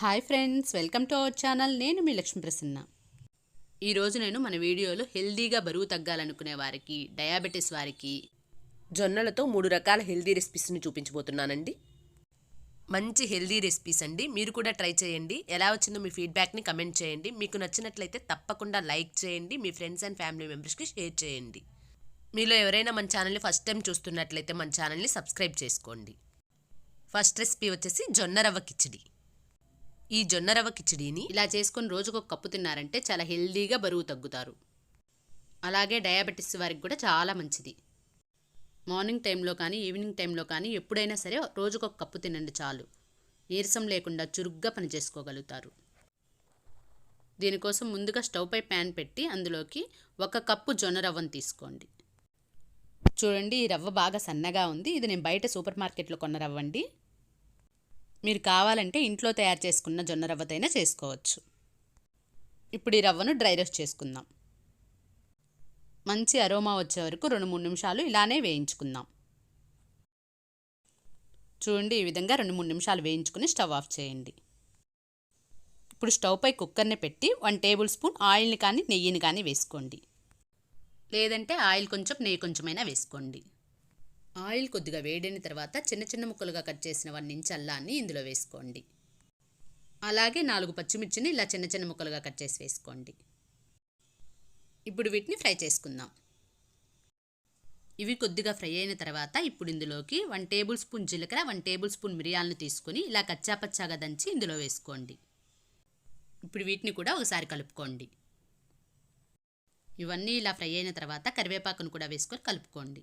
Hi friends welcome to our channel నేను మీ లక్ష్మీ ప్రసన్న. ఈరోజు నేను మన వీడియోలో హెల్దీగా బరువు తగ్గాలనుకునే వారికి డయాబెటీస్ వారికి జొన్నలతో మూడు రకాల హెల్దీ రెసిపీస్ని చూపించబోతున్నానండి. మంచి హెల్దీ రెసిపీస్ అండి. మీరు కూడా ట్రై చేయండి. ఎలా వచ్చిందో మీ ఫీడ్బ్యాక్ని కమెంట్ చేయండి. మీకు నచ్చినట్లయితే తప్పకుండా లైక్ చేయండి. మీ ఫ్రెండ్స్ అండ్ ఫ్యామిలీ మెంబర్స్కి షేర్ చేయండి. మీలో ఎవరైనా మన ఛానల్ని ఫస్ట్ టైం చూస్తున్నట్లయితే మన ఛానల్ని సబ్స్క్రైబ్ చేసుకోండి. ఫస్ట్ రెసిపీ వచ్చేసి జొన్న రవ్వ కిచిడి. ఈ జొన్న రవ్వ కిచిడీని ఇలా చేసుకొని రోజుకు ఒక కప్పు తిన్నారంటే చాలా హెల్దీగా బరువు తగ్గుతారు. అలాగే డయాబెటీస్ వారికి కూడా చాలా మంచిది. మార్నింగ్ టైంలో కానీ ఈవినింగ్ టైంలో కానీ ఎప్పుడైనా సరే రోజుకు ఒక కప్పు తినండి చాలు. నీరసం లేకుండా చురుగ్గా పనిచేసుకోగలుగుతారు దీనికోసం ముందుగా స్టవ్ పై ప్యాన్ పెట్టి అందులోకి ఒక కప్పు జొన్న రవ్వను తీసుకోండి. చూడండి ఈ రవ్వ బాగా సన్నగా ఉంది. ఇది నేను బయట సూపర్ మార్కెట్లో కొన్న రవ్వండి. మీరు కావాలంటే ఇంట్లో తయారు చేసుకున్న జొన్న రవ్వతైనా చేసుకోవచ్చు. ఇప్పుడు ఈ రవ్వను డ్రై రోస్ట్ చేసుకుందాం. మంచి అరోమా వచ్చే వరకు రెండు మూడు నిమిషాలు ఇలానే వేయించుకుందాం. చూడండి ఈ విధంగా రెండు మూడు నిమిషాలు వేయించుకుని స్టవ్ ఆఫ్ చేయండి. ఇప్పుడు స్టవ్ పై కుక్కర్ని పెట్టి వన్ టేబుల్ స్పూన్ ఆయిల్ని కానీ నెయ్యిని కానీ వేసుకోండి. లేదంటే ఆయిల్ కొంచెం నెయ్యి కొంచెమైనా వేసుకోండి. ఆయిల్ కొద్దిగా వేడైన తర్వాత చిన్న చిన్న ముక్కలుగా కట్ చేసిన వన్ అల్లాన్ని ఇందులో వేసుకోండి. అలాగే నాలుగు పచ్చిమిర్చిని ఇలా చిన్న చిన్న ముక్కలుగా కట్ చేసి వేసుకోండి. ఇప్పుడు వీటిని ఫ్రై చేసుకుందాం. ఇవి కొద్దిగా ఫ్రై అయిన తర్వాత ఇప్పుడు ఇందులోకి వన్ టేబుల్ స్పూన్ జీలకర్ర వన్ టేబుల్ స్పూన్ మిరియాలను తీసుకొని ఇలా కచ్చాపచ్చాగా దంచి ఇందులో వేసుకోండి. ఇప్పుడు వీటిని కూడా ఒకసారి కలుపుకోండి. ఇవన్నీ ఇలా ఫ్రై అయిన తర్వాత కరివేపాకును కూడా వేసుకొని కలుపుకోండి.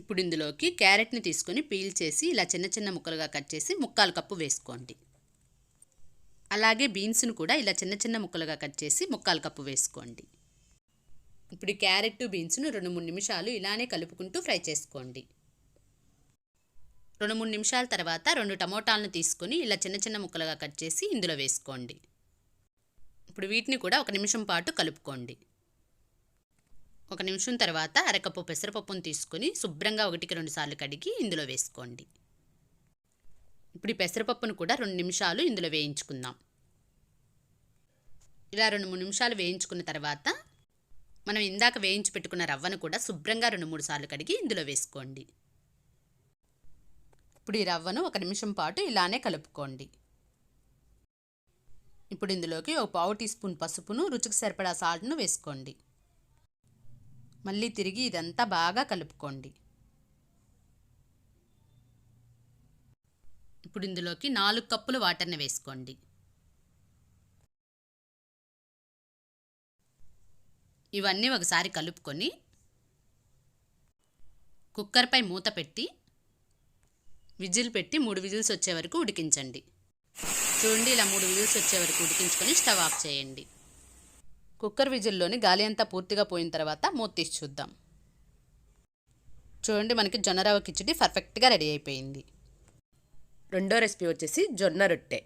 ఇప్పుడు ఇందులోకి క్యారెట్ని తీసుకొని పీల్ చేసి ఇలా చిన్న చిన్న ముక్కలుగా కట్ చేసి ముక్కాలు కప్పు వేసుకోండి. అలాగే బీన్స్ను కూడా ఇలా చిన్న చిన్న ముక్కలుగా కట్ చేసి ముక్కాలు కప్పు వేసుకోండి. ఇప్పుడు క్యారెట్ బీన్స్ను రెండు మూడు నిమిషాలు ఇలానే కలుపుకుంటూ ఫ్రై చేసుకోండి. రెండు మూడు నిమిషాల తర్వాత రెండు టమోటాలను తీసుకొని ఇలా చిన్న చిన్న ముక్కలుగా కట్ చేసి ఇందులో వేసుకోండి. ఇప్పుడు వీటిని కూడా ఒక నిమిషం పాటు కలుపుకోండి. ఒక నిమిషం తర్వాత అరకప్పు పెసరపప్పును తీసుకొని శుభ్రంగా ఒకటికి రెండు సార్లు కడిగి ఇందులో వేసుకోండి. ఇప్పుడు ఈ పెసరపప్పును కూడా రెండు నిమిషాలు ఇందులో వేయించుకుందాం. ఇలా రెండు మూడు నిమిషాలు వేయించుకున్న తర్వాత మనం ఇందాక వేయించి పెట్టుకున్న రవ్వను కూడా శుభ్రంగా రెండు మూడు సార్లు కడిగి ఇందులో వేసుకోండి. ఇప్పుడు ఈ రవ్వను ఒక నిమిషం పాటు ఇలానే కలుపుకోండి. ఇప్పుడు ఇందులోకి ఒక పావు టీ స్పూన్ పసుపును రుచికి సరిపడా సాల్ట్ను వేసుకోండి. మళ్ళీ తిరిగి ఇదంతా బాగా కలుపుకోండి. ఇప్పుడు ఇందులోకి నాలుగు కప్పులు వాటర్ని వేసుకోండి. ఇవన్నీ ఒకసారి కలుపుకొని కుక్కర్పై మూత పెట్టి విజిల్ పెట్టి మూడు విజిల్స్ వచ్చే వరకు ఉడికించండి. చూడండి ఇలా మూడు విజిల్స్ వచ్చే వరకు ఉడికించుకొని స్టవ్ ఆఫ్ చేయండి. కుక్కర్ విజిల్లోని గాలి అంతా పూర్తిగా పోయిన తర్వాత మూత తీసి చూద్దాం. చూడండి మనకి జొన్న రవ్వ కిచిడి పర్ఫెక్ట్గా రెడీ అయిపోయింది. రెండో రెసిపీ వచ్చేసి జొన్న రొట్టె.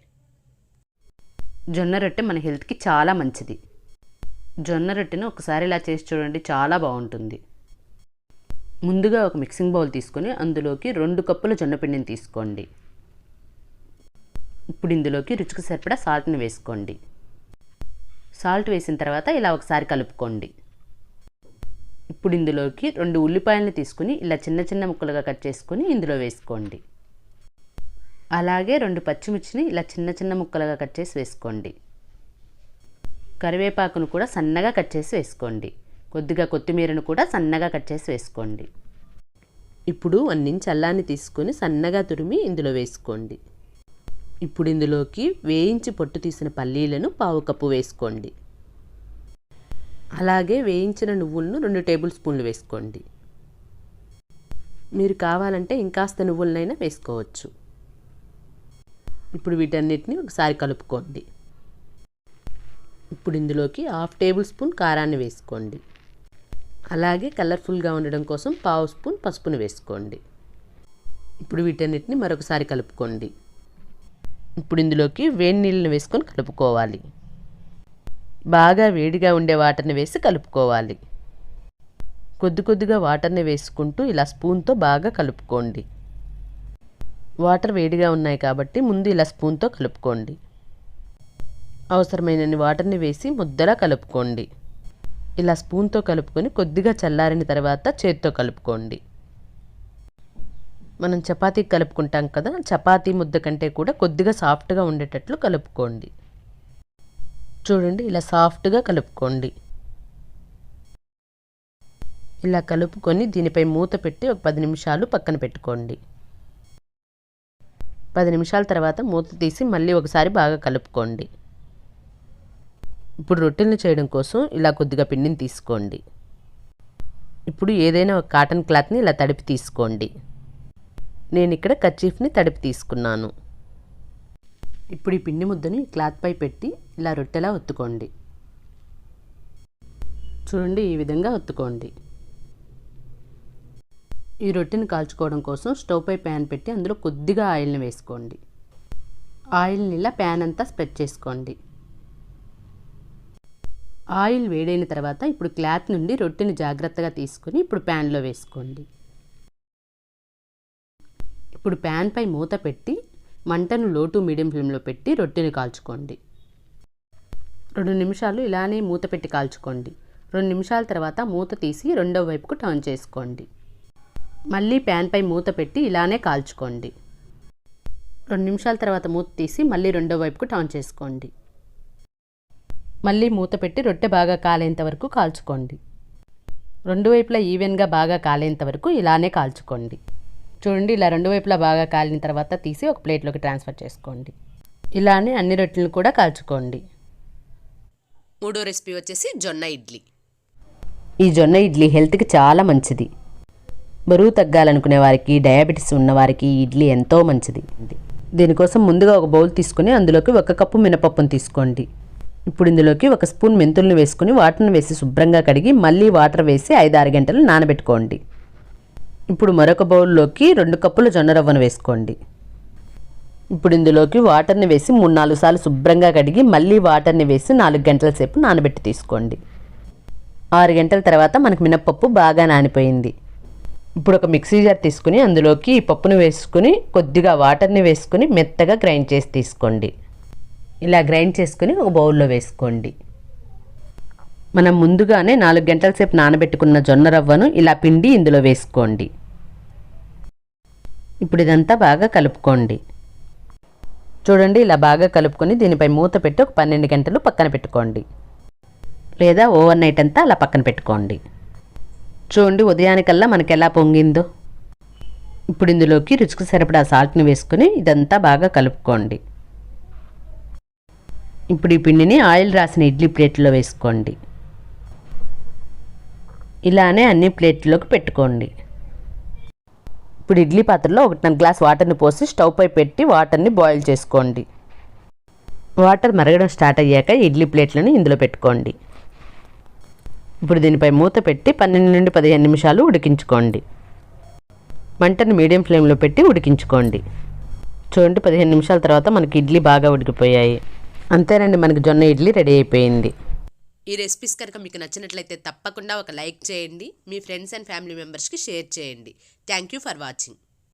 జొన్న రొట్టె మన హెల్త్కి చాలా మంచిది. జొన్న రొట్టెను ఒకసారి ఇలా చేసి చూడండి చాలా బాగుంటుంది. ముందుగా ఒక మిక్సింగ్ బౌల్ తీసుకొని అందులోకి రెండు కప్పుల జొన్నపిండిని తీసుకోండి. ఇప్పుడు ఇందులోకి రుచికి సరిపడా సాల్ట్ని వేసుకోండి. సాల్ట్ వేసిన తర్వాత ఇలా ఒకసారి కలుపుకోండి. ఇప్పుడు ఇందులోకి రెండు ఉల్లిపాయలను తీసుకుని ఇలా చిన్న చిన్న ముక్కలుగా కట్ చేసుకొని ఇందులో వేసుకోండి. అలాగే రెండు పచ్చిమిర్చిని ఇలా చిన్న చిన్న ముక్కలుగా కట్ చేసి వేసుకోండి. కరివేపాకును కూడా సన్నగా కట్ చేసి వేసుకోండి. కొద్దిగా కొత్తిమీరను కూడా సన్నగా కట్ చేసి వేసుకోండి. ఇప్పుడు వన్ ఇంచ్ అల్లాన్ని తీసుకొని సన్నగా తురిమి ఇందులో వేసుకోండి. ఇప్పుడు ఇందులోకి వేయించి పొట్టు తీసిన పల్లీలను పావు కప్పు వేసుకోండి. అలాగే వేయించిన నువ్వులను రెండు టేబుల్ స్పూన్లు వేసుకోండి. మీరు కావాలంటే ఇంకాస్త నువ్వులనైనా వేసుకోవచ్చు. ఇప్పుడు వీటన్నిటిని ఒకసారి కలుపుకోండి. ఇప్పుడు ఇందులోకి హాఫ్ టేబుల్ స్పూన్ కారాన్ని వేసుకోండి. అలాగే కలర్ఫుల్గా ఉండడం కోసం పావు స్పూన్ పసుపును వేసుకోండి. ఇప్పుడు వీటన్నిటిని మరొకసారి కలుపుకోండి. ఇప్పుడు ఇందులోకి వేడి నీళ్ళని వేసుకొని కలుపుకోవాలి. బాగా వేడిగా ఉండే వాటర్ని వేసి కలుపుకోవాలి. కొద్ది కొద్దిగా వాటర్ని వేసుకుంటూ ఇలా స్పూన్తో బాగా కలుపుకోండి. వాటర్ వేడిగా ఉన్నాయి కాబట్టి ముందు ఇలా స్పూన్తో కలుపుకోండి. అవసరమైన వాటర్ని వేసి ముద్దలా కలుపుకోండి. ఇలా స్పూన్తో కలుపుకొని కొద్దిగా చల్లారిన తర్వాత చేత్తో కలుపుకోండి. మనం చపాతీ కలుపుకుంటాం కదా చపాతీ ముద్ద కంటే కూడా కొద్దిగా సాఫ్ట్గా ఉండేటట్లు కలుపుకోండి. చూడండి ఇలా సాఫ్ట్గా కలుపుకోండి. ఇలా కలుపుకొని దీనిపై మూత పెట్టి ఒక పది నిమిషాలు పక్కన పెట్టుకోండి. పది నిమిషాల తర్వాత మూత తీసి మళ్ళీ ఒకసారి బాగా కలుపుకోండి. ఇప్పుడు రొట్టెలను చేయడం కోసం ఇలా కొద్దిగా పిండిని తీసుకోండి. ఇప్పుడు ఏదైనా ఒక కాటన్ క్లాత్ని ఇలా తడిపి తీసుకోండి. నేను ఇక్కడ కర్చీఫ్ని తడిపి తీసుకున్నాను. ఇప్పుడు ఈ పిండి ముద్దని క్లాత్పై పెట్టి ఇలా రొట్టెలా ఒత్తుకోండి. చూడండి ఈ విధంగా ఒత్తుకోండి. ఈ రొట్టెని కాల్చుకోవడం కోసం స్టవ్ పై ప్యాన్ పెట్టి అందులో కొద్దిగా ఆయిల్ని వేసుకోండి. ఆయిల్ని ఇలా ప్యాన్ అంతా స్ప్రెడ్ చేసుకోండి. ఆయిల్ వేడైన తర్వాత ఇప్పుడు క్లాత్ నుండి రొట్టెని జాగ్రత్తగా తీసుకొని ఇప్పుడు ప్యాన్లో వేసుకోండి. ఇప్పుడు ప్యాన్పై మూత పెట్టి మంటను లో టు మీడియం ఫ్లేమ్లో పెట్టి రొట్టెని కాల్చుకోండి. రెండు నిమిషాలు ఇలానే మూత పెట్టి కాల్చుకోండి. రెండు నిమిషాల తర్వాత మూత తీసి రెండో వైపుకు టర్న్ చేసుకోండి. మళ్ళీ ప్యాన్పై మూత పెట్టి ఇలానే కాల్చుకోండి. రెండు నిమిషాల తర్వాత మూత తీసి మళ్ళీ రెండో వైపుకు టర్న్ చేసుకోండి. మళ్ళీ మూత పెట్టి రొట్టె బాగా కాలేంత వరకు కాల్చుకోండి. రెండు వైపులా ఈవెన్గా బాగా కాలేంత వరకు ఇలానే కాల్చుకోండి. చూడండి ఇలా రెండు వైపులా బాగా కాలిన తర్వాత తీసి ఒక ప్లేట్లోకి ట్రాన్స్ఫర్ చేసుకోండి. ఇలానే అన్ని రొట్టెలను కూడా కాల్చుకోండి. మూడో రెసిపీ వచ్చేసి జొన్న ఇడ్లీ. ఈ జొన్న ఇడ్లీ హెల్త్కి చాలా మంచిది. బరువు తగ్గాలనుకునే వారికి డయాబెటీస్ ఉన్నవారికి ఇడ్లీ ఎంతో మంచిది. దీనికోసం ముందుగా ఒక బౌల్ తీసుకొని అందులోకి ఒక కప్పు మినపప్పును తీసుకోండి. ఇప్పుడు ఇందులోకి ఒక స్పూన్ మెంతుల్ని వేసుకొని వాటర్ని వేసి శుభ్రంగా కడిగి మళ్ళీ వాటర్ వేసి ఐదు ఆరు గంటలు నానబెట్టుకోండి. ఇప్పుడు మరొక బౌల్లోకి రెండు కప్పుల జొన్న రవ్వను వేసుకోండి. ఇప్పుడు ఇందులోకి వాటర్ని వేసి మూడు నాలుగు సార్లు శుభ్రంగా కడిగి మళ్ళీ వాటర్ని వేసి నాలుగు గంటల సేపు నానబెట్టి తీసుకోండి. ఆరు గంటల తర్వాత మనకు మినప్పప్పు బాగా నానిపోయింది. ఇప్పుడు ఒక మిక్సీ జార్ తీసుకుని అందులోకి ఈ పప్పును వేసుకుని కొద్దిగా వాటర్ని వేసుకుని మెత్తగా గ్రైండ్ చేసి తీసుకోండి. ఇలా గ్రైండ్ చేసుకుని ఒక బౌల్లో వేసుకోండి. మనం ముందుగానే నాలుగు గంటల సేపు నానబెట్టుకున్న జొన్న రవ్వను ఇలా పిండి ఇందులో వేసుకోండి. ఇప్పుడు ఇదంతా బాగా కలుపుకోండి. చూడండి ఇలా బాగా కలుపుకొని దీనిపై మూత పెట్టి ఒక పన్నెండు గంటలు పక్కన పెట్టుకోండి. లేదా ఓవర్ నైట్ అంతా అలా పక్కన పెట్టుకోండి. చూడండి ఉదయానికల్లా మనకి ఎలా పొంగిందో. ఇప్పుడు ఇందులోకి రుచికి సరిపడా సాల్ట్ని వేసుకుని ఇదంతా బాగా కలుపుకోండి. ఇప్పుడు ఈ పిండిని ఆయిల్ రాసిన ఇడ్లీ ప్లేట్లో వేసుకోండి. ఇలానే అన్ని ప్లేట్లోకి పెట్టుకోండి. ఇప్పుడు ఇడ్లీ పాత్రలో ఒకటిన్నర గ్లాస్ వాటర్ని పోసి స్టవ్పై పెట్టి వాటర్ని బాయిల్ చేసుకోండి. వాటర్ మరగడం స్టార్ట్ అయ్యాక ఇడ్లీ ప్లేట్లను ఇందులో పెట్టుకోండి. ఇప్పుడు దీనిపై మూత పెట్టి పన్నెండు నుండి పదిహేను నిమిషాలు ఉడికించుకోండి. మంటను మీడియం ఫ్లేమ్లో పెట్టి ఉడికించుకోండి. చూడండి పదిహేను నిమిషాల తర్వాత మనకి ఇడ్లీ బాగా ఉడికిపోయాయి. అంతేనండి మనకి జొన్న ఇడ్లీ రెడీ అయిపోయింది. ఈ రెసిపీస్ కనుక మీకు నచ్చినట్లయితే తప్పకుండా ఒక లైక్ చేయండి. మీ ఫ్రెండ్స్ అండ్ ఫ్యామిలీ మెంబర్స్కి షేర్ చేయండి. Thank you for watching